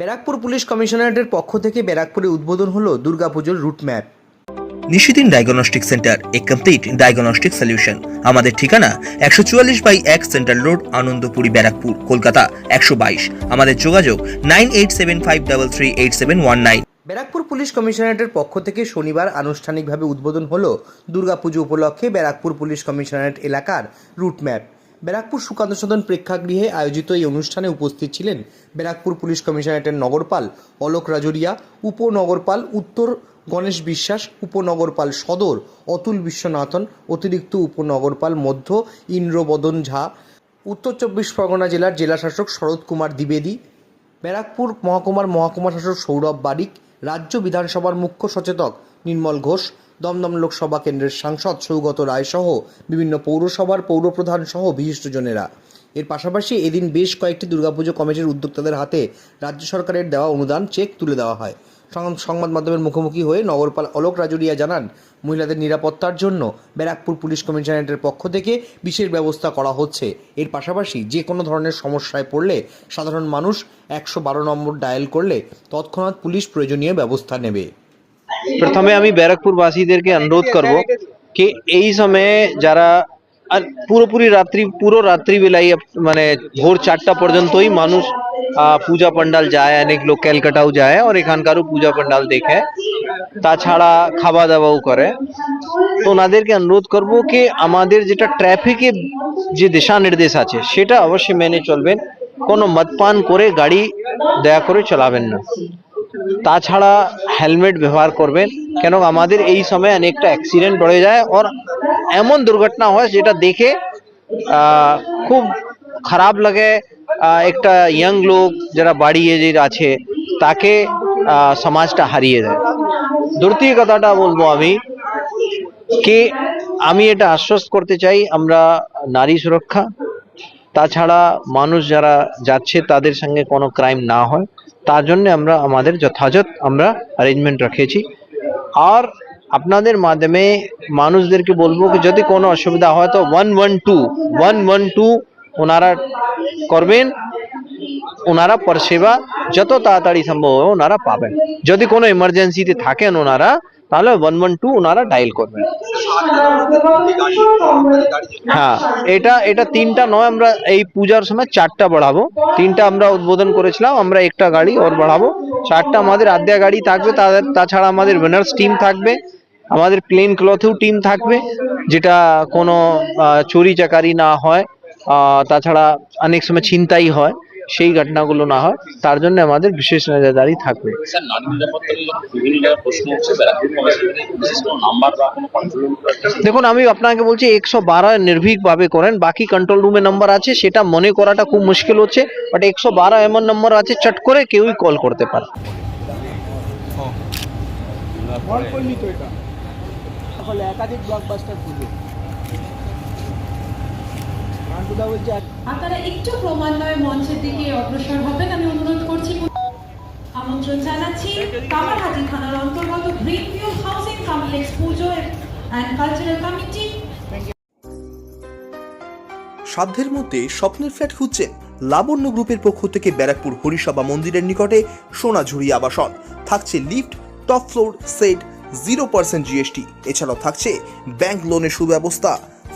Barrackpore police কমিশনারেটের পক্ষ থেকে ব্যারাকপুরে উদ্বোধন হলো দুর্গাপুজোর route map. Nishidin diagnostic centre a complete diagnostic solution. আমাদের ঠিকানা একশো চুয়াল্লিশ বাই এক সেন্ট্রাল রোড আনন্দপুরি ব্যারাকপুর কলকাতা একশো বাইশ। আমাদের যোগাযোগ nine eight seven five double three eight seven one nine. Barrackpore police কমিশনারেটের পক্ষ থেকে শনিবার আনুষ্ঠানিকভাবে উদ্বোধন হলো দুর্গাপুজো উপলক্ষে ব্যারাকপুর পুলিশ কমিশনারেট এলাকার রুট ম্যাপ। ব্যারাকপুর সুকান্ত সদন প্রেক্ষাগৃহে আয়োজিত এই অনুষ্ঠানে উপস্থিত ছিলেন ব্যারাকপুর পুলিশ কমিশনারেটের নগরপাল অলোক রাজরিয়া, উপনগরপাল উত্তর গণেশ বিশ্বাস, উপনগরপাল সদর অতুল বিশ্বনাথন, অতিরিক্ত উপনগরপাল মধ্য ইন্দ্রবদন ঝা, উত্তর চব্বিশ পরগনা জেলার জেলাশাসক শরৎ কুমার দ্বিবেদী, ব্যারাকপুর মহকুমার মহকুমা শাসক সৌরভ বারিক রাজ্য বিধানসভার মুখ্য সচেতক নির্মল ঘোষ, দমদম লোকসভা কেন্দ্রের সাংসদ সৌগত রায়সহ বিভিন্ন পৌরসভার পৌরপ্রধান সহ বিশিষ্টজনেরা। এর পাশাপাশি এদিন বেশ কয়েকটি দুর্গাপুজো কমিটির উদ্যোক্তাদের হাতে রাজ্য সরকারের দেওয়া অনুদান চেক তুলে দেওয়া হয়। সংবাদ মাধ্যমের মুখোমুখি হয়ে নগরপাল অলোক রাজুরিয়া জানান মহিলাদের নিরাপত্তার জন্য ব্যারাকপুর পুলিশ কমিশনারেটের পক্ষ থেকে বিশেষ ব্যবস্থা করা হচ্ছে। এর পাশাপাশি যে কোনো ধরনের সমস্যায় পড়লে সাধারণ মানুষ একশো বারো নম্বর ডায়াল করলে তৎক্ষণাৎ পুলিশ প্রয়োজনীয় ব্যবস্থা নেবে। প্রথমে আমি ব্যারাকপুরবাসীদেরকে অনুরোধ করব কি এই সময়ে যারা আর পুরোপুরি রাত্রি পুরো রাত্রিবেলায় আপ- মানে ভোর চারটা পর্যন্তই মানুষ আহ, পূজা পান্ডাল যায় অনেক লোক ক্যালকাটাও যায় আর এখানকারও পূজা পান্ডাল দেখে। তাছাড়া খাওয়া দাওয়াও করে। তো ওনাদেরকে অনুরোধ করব কি আমাদের যেটা ট্রাফিকের যে দিশা নির্দেশ আছে সেটা অবশ্যই মেনে চলবেন। কোনো মদপান করে গাড়ি দয়া করে চালাবেন না। তাছাড়া হেলমেট ব্যবহার করবেন কেন আমাদের এই সময় অনেকটা অ্যাক্সিডেন্ট বেড়ে যায় আর এমন দুর্ঘটনা হয় যেটা দেখে খুব খারাপ লাগে। একটা ইয়াং লোক যারা বাড়ি এজের আছে, তাকে সমাজটা হারিয়ে দেয় দ্বিতীয় কথাটা বলব আমি, কি আমি এটা আশ্বস্ত করতে চাই, আমরা নারী সুরক্ষা, তাছাড়া মানুষ যারা যাচ্ছে তাদের সঙ্গে কোনো ক্রাইম না হয়। তার জন্য আমরা আমাদের যথাযথ আমরা অ্যারেঞ্জমেন্ট রেখেছি আর আপনাদের মাধ্যমে মানুষদেরকে বলব যদি কোনো অসুবিধা হয় তো one one two one one two ওনারা করবেন। ওনারা পরিষেবা যত তাড়াতাড়ি সম্ভব হয় ওনারা পাবেন। যদি কোনো এমার্জেন্সিতে থাকেন ওনারা তাহলে ওয়ান ওয়ান টু ওনারা ডায়াল করবেন। হ্যাঁ এটা এটা তিনটা নয়, আমরা এই পূজার সময় চারটা বাড়াবো। তিনটা আমরা উদ্বোধন করেছিলাম, আমরা একটা গাড়ি ওর বাড়াবো। চারটা আমাদের আদ্যা গাড়ি থাকবে তাদের তাছাড়া আমাদের উইনার্স টিম থাকবে, আমাদের প্লেন ক্লথেও টিম থাকবে, যেটা কোনো চুরি চাকারি না হয় তাছাড়া অনেক সময় ছিনতাই হয়। সেই ঘটনাগুলো না হয় তার জন্য আমাদের বিশেষ নজরদারি থাকবে স্যার নারী নিরাপত্তা নিয়ে বিভিন্ন জায়গায় প্রশ্ন হচ্ছে ব্যারাকপুর কমিশনের বিশেষ কোনো নাম্বার বা কোনো কন্ট্রোল রুম দেখুন আমি আপনাকে বলছি একশো বারো নির্ভীক ভাবে করেন বাকি কন্ট্রোল রুমে নাম্বার আছে সেটা মনে করাটা খুব মুশকিল হচ্ছে বাট একশো বারো এমন নম্বর আছে চট করে কেউই কল করতে পারে ফলে একাধিক ব্লকবাস্টার পুজো নান্টুদা বলছে আপনারা একটু ক্রমান্বয়ে মঞ্চের দিকে অগ্রসর হবেন আমি অনুরোধ করছি। আমন্ত্রণ জানাচ্ছি কামারহাটি থানার অন্তর্গত green view housing complex Puja and cultural committee সাধ্যের মধ্যে স্বপ্নের ফ্ল্যাট খুঁজছেন লাবণ্য গ্রুপের পক্ষ থেকে ব্যারাকপুর হরিসভা মন্দিরের নিকটে সোনাঝুরি আবাসন। থাকছে lift top floor set zero percent GST এছাড়াও থাকছে ব্যাংক লোনের সুব্যবস্থা।